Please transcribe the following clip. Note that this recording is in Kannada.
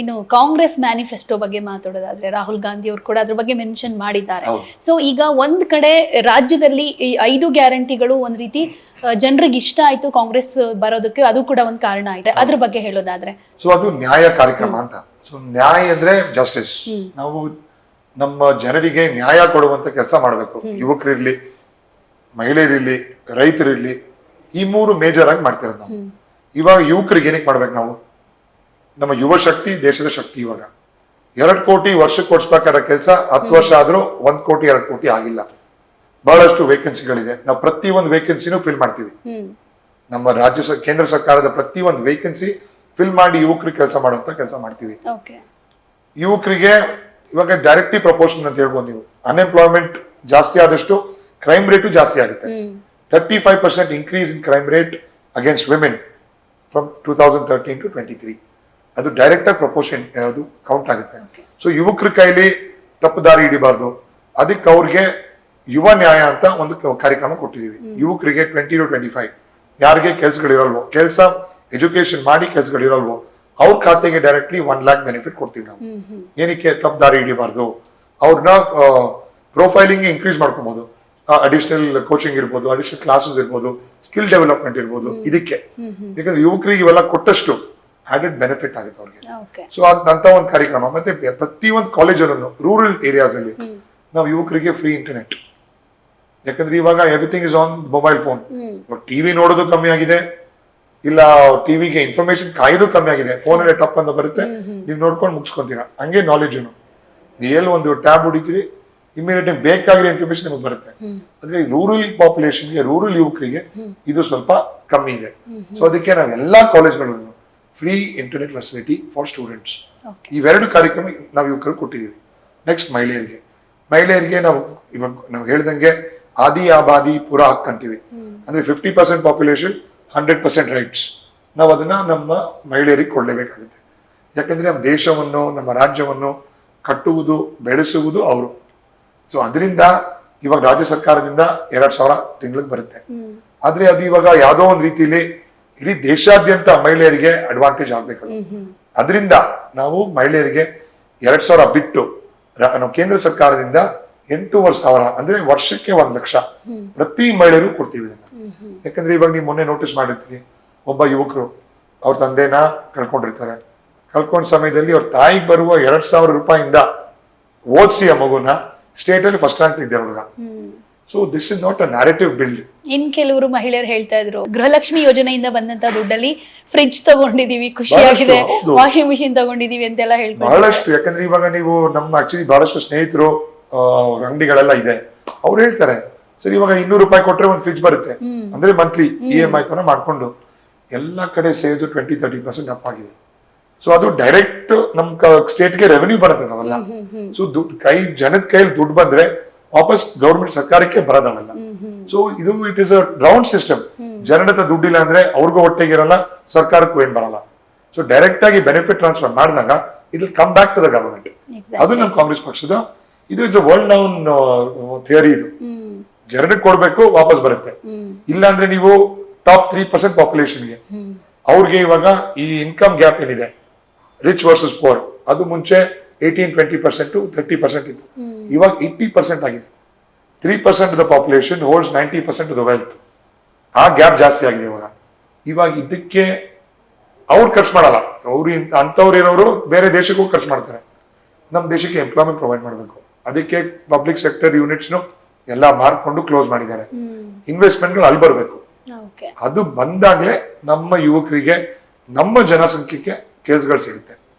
ಇನ್ನು ಕಾಂಗ್ರೆಸ್ ಮ್ಯಾನಿಫೆಸ್ಟೋ ಬಗ್ಗೆ ಮಾತಾಡೋದಾದ್ರೆ ರಾಹುಲ್ ಗಾಂಧಿ ಅವರು ಕೂಡ ಅದ್ರ ಬಗ್ಗೆ ಮೆನ್ಷನ್ ಮಾಡಿದ್ದಾರೆ. ಸೊ ಈಗ ಒಂದ್ ಕಡೆ ರಾಜ್ಯದಲ್ಲಿ ಈ ಐದು ಗ್ಯಾರಂಟಿಗಳು ಒಂದ್ ರೀತಿ ಜನರಿಗೆ ಇಷ್ಟ ಆಯ್ತು ಕಾಂಗ್ರೆಸ್ ಬರೋದಕ್ಕೆ ಅದು ಕೂಡ ಒಂದ್ ಕಾರಣ ಆಯ್ತು. ಅದ್ರ ಬಗ್ಗೆ ಹೇಳೋದಾದ್ರೆ. ಸೊ ಅದು ನ್ಯಾಯ ಕಾರ್ಯಕ್ರಮ ಅಂತ. ಸೊ ನ್ಯಾಯ ಅಂದ್ರೆ ಜಸ್ಟಿಸ್ ನಾವು ನಮ್ಮ ಜನರಿಗೆ ನ್ಯಾಯ ಕೊಡುವಂತ ಕೆಲಸ ಮಾಡಬೇಕು. ಯುವಕರಿರ್ಲಿ ಮಹಿಳೆಯರಿರ್ಲಿ ರೈತರಿರ್ಲಿ ಈ ಮೂರು ಮೇಜರ್ ಆಗಿ ಮಾಡ್ತಿರೋದು ನಾವು. ಇವಾಗ ಯುವಕರಿಗೆ ಏನಕ್ಕೆ ಮಾಡ್ಬೇಕು ನಾವು? ನಮ್ಮ ಯುವ ಶಕ್ತಿ ದೇಶದ ಶಕ್ತಿ ಇವಾಗ. ಎರಡ್ ಕೋಟಿ ವರ್ಷಕ್ಕೆ ಕೊಡಿಸ್ಬೇಕಾದ ಕೆಲಸ ಹತ್ತು ವರ್ಷ ಆದ್ರೂ ಒಂದ್ ಕೋಟಿ ಎರಡ್ ಕೋಟಿ ಆಗಿಲ್ಲ. ಬಹಳಷ್ಟು ವೇಕೆನ್ಸಿಗಳಿದೆ ನಾವು ಪ್ರತಿ ಒಂದು ವೇಕೆನ್ಸಿನೂ ಫಿಲ್ ಮಾಡ್ತೀವಿ ನಮ್ಮ ರಾಜ್ಯ ಕೇಂದ್ರ ಸರ್ಕಾರದ ಪ್ರತಿ ಒಂದು ವೇಕೆನ್ಸಿ ಫಿಲ್ ಮಾಡಿ ಯುವಕರಿಗೆ ಕೆಲಸ ಮಾಡುವಂತ ಕೆಲಸ ಮಾಡ್ತೀವಿ. ಯುವಕರಿಗೆ ಇವಾಗ ಡೈರೆಕ್ಟ್ಲಿ ಪ್ರಪೋರ್ಷನ್ ಅಂತ ಹೇಳ್ಬೋದು ನೀವು. ಅನ್ಎಂಪ್ಲಾಯ್ಮೆಂಟ್ ಜಾಸ್ತಿ ಆದಷ್ಟು ಕ್ರೈಮ್ ರೇಟು ಜಾಸ್ತಿ ಆಗುತ್ತೆ. Thirty five percent increase in crime rate against women from two thousand thirteen to twenty three ಅದು ಡೈರೆಕ್ಟ್ ಆಗಿ ಪ್ರಪೋರ್ಷನ್ ಅದು ಕೌಂಟ್ ಆಗುತ್ತೆ. ಸೊ ಯುವಕರ ಕೈಲಿ ತಪ್ಪು ದಾರಿ ಹಿಡಿಬಾರ್ದು. ಅದಕ್ಕೆ ಅವ್ರಿಗೆ ಯುವ ನ್ಯಾಯ ಅಂತ ಒಂದು ಕಾರ್ಯಕ್ರಮ ಕೊಟ್ಟಿದೀವಿ. ಯುವಕರಿಗೆ ಟ್ವೆಂಟಿ ಟು ಟ್ವೆಂಟಿ ಫೈವ್ ಯಾರಿಗೆ ಕೆಲ್ಸಗಳಿರಲ್ವೋ ಕೆಲಸ ಎಜುಕೇಶನ್ ಮಾಡಿ ಕೆಲ್ಸಗಳಿರಲ್ವೋ ಅವ್ರ ಖಾತೆಗೆ ಡೈರೆಕ್ಟ್ಲಿ ಒನ್ ಲ್ಯಾಕ್ ಬೆನಿಫಿಟ್ ಕೊಡ್ತೀವಿ ನಾವು. ಏನಕ್ಕೆ ತಪ್ಪು ದಾರಿ ಹಿಡಿಬಾರ್ದು? ಅವ್ರನ್ನ ಪ್ರೊಫೈಲಿಂಗ್ ಇನ್ಕ್ರೀಸ್ ಮಾಡ್ಕೊಬಹುದು ಅಡಿಷನಲ್ ಕೋಚಿಂಗ್ ಇರ್ಬೋದು ಅಡಿಷನಲ್ ಕ್ಲಾಸಸ್ ಇರ್ಬೋದು ಸ್ಕಿಲ್ ಡೆವಲಪ್ಮೆಂಟ್ ಇರ್ಬೋದು ಇದಕ್ಕೆ. ಯಾಕಂದ್ರೆ ಯುವಕರಿಗೆ ಇವೆಲ್ಲ ಕೊಟ್ಟಷ್ಟು ಆಡೆಡ್ ಬೆನಿಫಿಟ್ ಆಗುತ್ತೆ ಅವ್ರಿಗೆ. ಸೊ ಅಂತ ಒಂದು ಕಾರ್ಯಕ್ರಮ ಮತ್ತೆ ಪ್ರತಿ ಒಂದು ಕಾಲೇಜಲ್ಲೂ ರೂರಲ್ ಏರಿಯಾಸ್ ಅಲ್ಲಿ ನಾವು ಯುವಕರಿಗೆ ಫ್ರೀ ಇಂಟರ್ನೆಟ್ ಯಾಕಂದ್ರೆ ಇವಾಗ everything is on mobile phone TV ನೋಡೋದು ಕಮ್ಮಿ ಆಗಿದೆ. ಇಲ್ಲ ಟಿವಿಗೆ ಇನ್ಫಾರ್ಮೇಶನ್ ಕಾಯೋದು ಕಮ್ಮಿ ಆಗಿದೆ. ಫೋನ್ ಅಲ್ಲಿ ಟಪ್ ಅಂತ ಬರುತ್ತೆ. ನೀವು ನೋಡ್ಕೊಂಡು ಮುಗಿಸ್ಕೊಂತೀರಾ. ಹಂಗೆ ನಾಲೆಜ್ ನೀ ಎಲ್ಲಿ ಒಂದು ಟ್ಯಾಬ್ ಹೊಡಿತೀರಿ ಇಮಿಡಿಯೇಟ್ ಬೇಕಾಗಿರೋ ಇನ್ಫಾರ್ಮೇಶನ್ ನಿಮಗೆ ಬರುತ್ತೆ. ಅಂದ್ರೆ ರೂರಲ್ ಪಾಪ್ಯುಲೇಷನ್ಗೆ ರೂರಲ್ ಯುವಕರಿಗೆ ಇದು ಸ್ವಲ್ಪ ಕಮ್ಮಿ ಇದೆ. ಸೊ ಅದಕ್ಕೆ ನಾವು ಎಲ್ಲಾ ಕಾಲೇಜ್ಗಳನ್ನು free internet facility for students ಇವೆರಡು ಕಾರ್ಯಕ್ರಮ ನಾವು ಯುವಕರು ಕೊಟ್ಟಿದ್ದೀವಿ ನೆಕ್ಸ್ಟ್ ಮಹಿಳೆಯರಿಗೆ. ಮಹಿಳೆಯರಿಗೆ ನಾವು ಇವಾಗ ನಾವು ಹೇಳ್ದಂಗೆ ಆದಿ ಆಬಾದಿ ಪುರ ಹಕ್ ಅಂತೀವಿ. ಅಂದ್ರೆ fifty percent population hundred percent rights ನಾವು ಅದನ್ನ ನಮ್ಮ ಮಹಿಳೆಯರಿಗೆ ಕೊಡಲೇಬೇಕಾಗುತ್ತೆ. ಯಾಕಂದ್ರೆ ನಮ್ಮ ದೇಶವನ್ನು ನಮ್ಮ ರಾಜ್ಯವನ್ನು ಕಟ್ಟುವುದು ಬೆಳೆಸುವುದು ಅವರು. ಸೊ ಅದರಿಂದ ಇವಾಗ ರಾಜ್ಯ ಸರ್ಕಾರದಿಂದ ಎರಡ್ ಸಾವಿರ ತಿಂಗಳಿಗೆ ಬರುತ್ತೆ. ಆದ್ರೆ ಅದು ಇವಾಗ ಯಾವುದೋ ಒಂದು ರೀತಿಲಿ ಇಡೀ ದೇಶಾದ್ಯಂತ ಮಹಿಳೆಯರಿಗೆ ಅಡ್ವಾಂಟೇಜ್ ಆಗ್ಬೇಕು. ಅದರಿಂದ ನಾವು ಮಹಿಳೆಯರಿಗೆ ಎರಡ್ ಸಾವಿರ ಬಿಟ್ಟು ನಾವು ಕೇಂದ್ರ ಸರ್ಕಾರದಿಂದ ಎಂಟೂವರೆ ಸಾವಿರ ಅಂದ್ರೆ ವರ್ಷಕ್ಕೆ ಒಂದ್ ಲಕ್ಷ ಪ್ರತಿ ಮಹಿಳೆಯರು ಕೊಡ್ತೀವಿ ಯಾಕಂದ್ರೆ ಇವಾಗ ನೀವು ಮೊನ್ನೆ ನೋಟಿಸ್ ಮಾಡಿರ್ತೀರಿ ಒಬ್ಬ ಯುವಕರು ಅವ್ರ ತಂದೆನ ಕಳ್ಕೊಂಡಿರ್ತಾರೆ. ಕಳ್ಕೊಂಡ ಸಮಯದಲ್ಲಿ ಅವ್ರ ತಾಯಿಗೆ ಬರುವ ಎರಡ್ ಸಾವಿರ ರೂಪಾಯಿಂದ ಓದಿಸಿ ಆ ಮಗುನ ಸ್ಟೇಟ್ ಅಲ್ಲಿ ಫಸ್ಟ್ ರ್ಯಾಂಕ್ ಇದ್ದೆ ಹುಡುಗ so this is not a narrative build in ಕೆಲವರು ಮಹಿಳೆಯರು ಹೇಳ್ತಾ ಇದ್ರು ಗೃಹಲಕ್ಷ್ಮಿ ಯೋಜನೆಯಿಂದ ಬಂದಂತ ದುಡ್ಡಲ್ಲಿ ಫ್ರಿಡ್ಜ್ ತಗೊಂಡಿದೀವಿ ಖುಷಿಯಾಗಿದೆ. ವಾಷಿಂಗ್ ಮಿಷಿನ್ ತಗೊಂಡಿದೀವಿ ಅಂತೆಲ್ಲ ಹೇಳ್ತಾರೆ ಬಹಳಷ್ಟು ಯಾಕಂದ್ರೆ ಇವಾಗ ನೀವು ನಮ್ಮ ಆಕ್ಚುಲಿ ಬಹಳಷ್ಟು ಸ್ನೇಹಿತರು ಅಂಗಡಿಗಳೆಲ್ಲ ಇದೆ. ಅವ್ರು ಹೇಳ್ತಾರೆ ಸರಿ ಇವಾಗ ಇನ್ನೂರು ರೂಪಾಯಿ ಕೊಟ್ರೆ ಒಂದು ಫ್ರಿಜ್ ಬರುತ್ತೆ. ಅಂದ್ರೆ ಮಂತ್ಲಿ ಇ ಎಂ ಐ ತರ ಮಾಡ್ಕೊಂಡು ಎಲ್ಲಾ ಕಡೆ ಸೇರಿದ್ರು ಟ್ವೆಂಟಿ ತರ್ಟಿ ಪರ್ಸೆಂಟ್ ಅಪ್ ಆಗಿದೆ. ಸೊ ಅದು ಡೈರೆಕ್ಟ್ ನಮ್ ಸ್ಟೇಟ್ಗೆ ರೆವೆನ್ಯೂ ಬರುತ್ತೆ ಅವೆಲ್ಲ ಸೊ ದುಡ್ಡು ಕೈ ಜನದ ಕೈಯಲ್ಲಿ ದುಡ್ಡು ಬಂದ್ರೆ ವಾಪಸ್ ಗವರ್ಮೆಂಟ್ ಸರ್ಕಾರಕ್ಕೆ ಬರೋದವೆಲ್ಲ. ಸೊ ಇದು it is a round system ಜನರ ಹತ್ರ ದುಡ್ಡಿಲ್ಲ ಅಂದ್ರೆ ಅವ್ರಿಗೂ ಹೊಟ್ಟೆಗಿರಲ್ಲ ಸರ್ಕಾರಕ್ಕೂ ಏನ್ ಬರಲ್ಲ. ಸೊ ಡೈರೆಕ್ಟ್ ಆಗಿ ಬೆನಿಫಿಟ್ ಟ್ರಾನ್ಸ್ಫರ್ ಮಾಡಿದಾಗ it will come back to the government ಅದು ನಮ್ಮ ಕಾಂಗ್ರೆಸ್ ಪಕ್ಷದ ಇದು ಇಸ್ ವರ್ಲ್ಡ್ ನೌನ್ ಥಿಯರಿ ಇದು. ಜನರಿಗೆ ಕೊಡ್ಬೇಕು ವಾಪಸ್ ಬರುತ್ತೆ. ಇಲ್ಲ ಅಂದ್ರೆ ನೀವು ಟಾಪ್ ತ್ರೀ ಪರ್ಸೆಂಟ್ ಪಾಪ್ಯುಲೇಷನ್ಗೆ ಗೆ. ಅವ್ರಿಗೆ ಇವಾಗ ಈ ಇನ್ಕಮ್ ಗ್ಯಾಪ್ ಏನಿದೆ? ರಿಚ್ ವರ್ಸಸ್ ಪೋರ್ ಅದು ಮುಂಚೆ eighteen twenty percent thirty percent ಇತ್ತು ಇವಾಗ ಏಯ್ಟಿ ಪರ್ಸೆಂಟ್ ಆಗಿದೆ. Three percent the population holds ninety percent the wealth ಆ ಗ್ಯಾಪ್ ಜಾಸ್ತಿ ಆಗಿದೆ ಇವಾಗ. ಇವಾಗ ಇದಕ್ಕೆ ಅವ್ರು ಖರ್ಚು ಮಾಡಲ್ಲ. ಅವ್ರು ಅಂಥವ್ರು ಇರೋರು ಬೇರೆ ದೇಶಕ್ಕೂ ಖರ್ಚು ಮಾಡ್ತಾರೆ. ನಮ್ಮ ದೇಶಕ್ಕೆ ಎಂಪ್ಲಾಯ್ಮೆಂಟ್ ಪ್ರೊವೈಡ್ ಮಾಡಬೇಕು. ಅದಕ್ಕೆ ಪಬ್ಲಿಕ್ ಸೆಕ್ಟರ್ ಯೂನಿಟ್ಸ್ನು ಎಲ್ಲ ಮಾರ್ಕೊಂಡು ಕ್ಲೋಸ್ ಮಾಡಿದ್ದಾರೆ. ಇನ್ವೆಸ್ಟ್ಮೆಂಟ್ ಇನ್ವೆಸ್ಟ್ಮೆಂಟ್ಗಳು ಅಲ್ಲಿ ಬರಬೇಕು. ಅದು ಬಂದಾಗ್ಲೇ ನಮ್ಮ ಯುವಕರಿಗೆ ನಮ್ಮ ಜನಸಂಖ್ಯೆಗೆ ಕೆಲಸಗಳು ಸಿಗುತ್ತೆ.